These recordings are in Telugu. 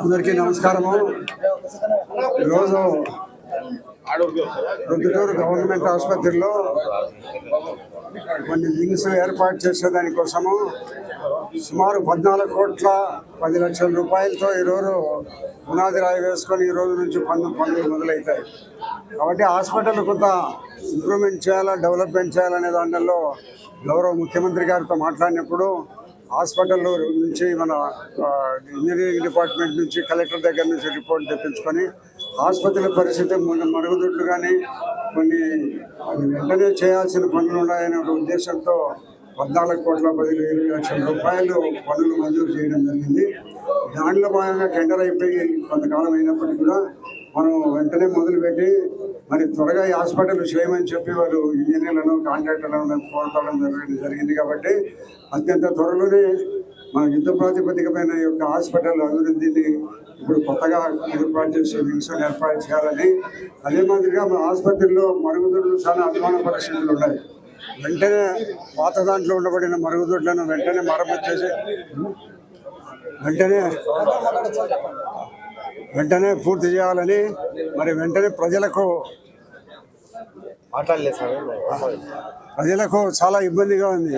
అందరికీ నమస్కారము. ఈరోజు ప్రొద్దుటూరు గవర్నమెంట్ ఆసుపత్రిలో కొన్ని వింగ్స్ ఏర్పాటు చేసే దానికోసము సుమారు పద్నాలుగు కోట్ల పది లక్షల రూపాయలతో ఈరోజు పునాది రాయి వేసుకొని ఈ రోజు నుంచి పన్ను పనులు మొదలవుతాయి కాబట్టి హాస్పిటల్ కొంత ఇంప్రూవ్మెంట్ చేయాలా డెవలప్మెంట్ చేయాలనే దాంట్లో గౌరవ ముఖ్యమంత్రి గారితో మాట్లాడినప్పుడు హాస్పిటల్ నుంచి మన ఇంజనీరింగ్ డిపార్ట్మెంట్ నుంచి కలెక్టర్ దగ్గర నుంచి రిపోర్ట్ తెప్పించుకొని ఆసుపత్రి పరిస్థితి మరుగుదొడ్లు కానీ కొన్ని వెంటనే చేయాల్సిన పనులు ఉన్నాయనే ఒక ఉద్దేశంతో పద్నాలుగు కోట్ల పది ఇరవై లక్షల రూపాయలు పనులు మంజూరు చేయడం జరిగింది. దాంట్లో భాగంగా టెండర్ అయిపోయి కొంతకాలం అయినప్పటికీ కూడా మనం వెంటనే మొదలుపెట్టి మరి త్వరగా ఈ హాస్పిటల్ చేయమని చెప్పి వాళ్ళు ఇంజనీర్లను కాంట్రాక్టర్లను కోరటం జరిగింది జరిగింది కాబట్టి అత్యంత త్వరలోనే మన యుద్ధ ప్రాతిపదికమైన యొక్క హాస్పిటల్ అభివృద్ధిని ఇప్పుడు కొత్తగా ఏర్పాటు చేసే వింగ్స్ ఏర్పాటు చేయాలని అదే మాదిరిగా మన ఆసుపత్రిలో మరుగుదొడ్లు చాలా అధ్వాన పరిస్థితులు ఉన్నాయి. వెంటనే పాత దాంట్లో ఉండబడిన మరుగుదొడ్లను వెంటనే మరమ్మతు చేసి వెంటనే వెంటనే పూర్తి చేయాలని మరి వెంటనే ప్రజలకు ప్రజలకు చాలా ఇబ్బందిగా ఉంది.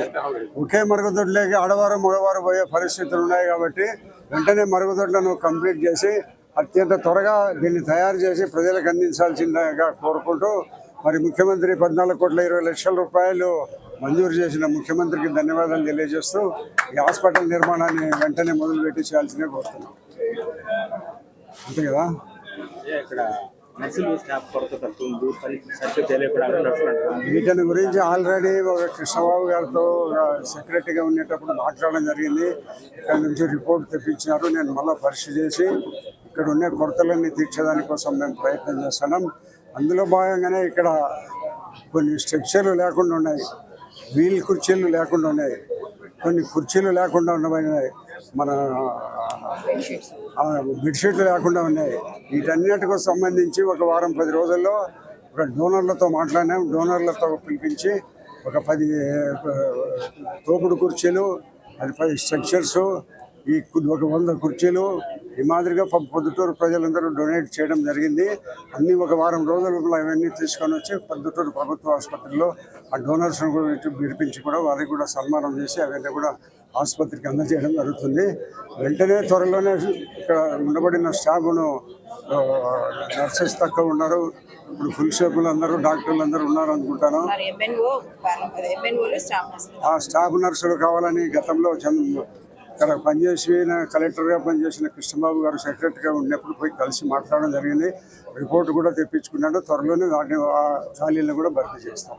ఒకే మరుగుదొడ్లేకి ఆడవారు మగవారు పోయే పరిస్థితులు ఉన్నాయి కాబట్టి వెంటనే మరుగుదొడ్లను కంప్లీట్ చేసి అత్యంత త్వరగా దీన్ని తయారు చేసి ప్రజలకు అందించాల్సిందిగా కోరుకుంటూ మరి ముఖ్యమంత్రి పద్నాలుగు కోట్ల ఇరవై లక్షల రూపాయలు మంజూరు చేసిన ముఖ్యమంత్రికి ధన్యవాదాలు తెలియజేస్తూ ఈ హాస్పిటల్ నిర్మాణాన్ని వెంటనే మొదలుపెట్టి చేయాల్సిందిగా కోరుతున్నాం. అంతే కదా? ఇక్కడ నర్సులు స్టాఫ్ కొరత తక్కువ ఉంది పని సరిగ్గా తెలియకుండా నర్సులు అంటారు వీటిని గురించి ఆల్రెడీ ఒక కృష్ణబాబు గారితో సెక్రటరీగా ఉండేటప్పుడు మాట్లాడడం జరిగింది. ఇక్కడ నుంచి రిపోర్ట్ తెప్పించినారు. నేను మళ్ళీ పరిశీలి చేసి ఇక్కడ ఉండే కొరతలన్నీ తీర్చేదాని కోసం మేము ప్రయత్నం చేస్తున్నాం. అందులో భాగంగానే ఇక్కడ కొన్ని స్ట్రక్చర్లు లేకుండా ఉన్నాయి. వీల్ కుర్చీలు లేకుండా ఉన్నాయి. కొన్ని కుర్చీలు లేకుండా ఉన్నాయి మన బెడ్షీట్లు లేకుండా ఉన్నాయి. వీటన్నిటికి సంబంధించి ఒక వారం పది రోజుల్లో ఒక డోనర్లతో మాట్లాడినాం. డోనర్లతో పిలిపించి ఒక పది తోపుడు కుర్చీలు అది పది స్ట్రక్చర్స్ ఈ ఒక వంద కుర్చీలు ఈ మాదిరిగా పొద్దుటూరు ప్రజలందరూ డొనేట్ చేయడం జరిగింది. అన్ని ఒక వారం రోజులు అవన్నీ తీసుకొని వచ్చి పొద్దుటూరు ప్రభుత్వ ఆసుపత్రిలో ఆ డోనర్స్ గురించి పిలిపించి కూడా వారికి కూడా సన్మానం చేసి అవన్నీ కూడా ఆసుపత్రికి అందజేయడం జరుగుతుంది. వెంటనే త్వరలోనే ఇక్కడ ఉండబడిన స్టాఫ్ను నర్సెస్ తక్కువ ఉన్నారు. ఇప్పుడు ఫుల్ షేపులు అందరూ డాక్టర్లు అందరూ ఉన్నారు అనుకుంటాను. స్టాఫ్ నర్సులు కావాలని గతంలో అక్కడ పనిచేసిన కలెక్టర్గా పనిచేసిన కృష్ణబాబు గారు సెక్రటరీగా ఉన్నప్పుడు పోయి కలిసి మాట్లాడడం జరిగింది రిపోర్ట్ కూడా తెప్పించుకున్నాడు త్వరలోనే వాటిని ఖాళీలను కూడా భర్తీ చేస్తాం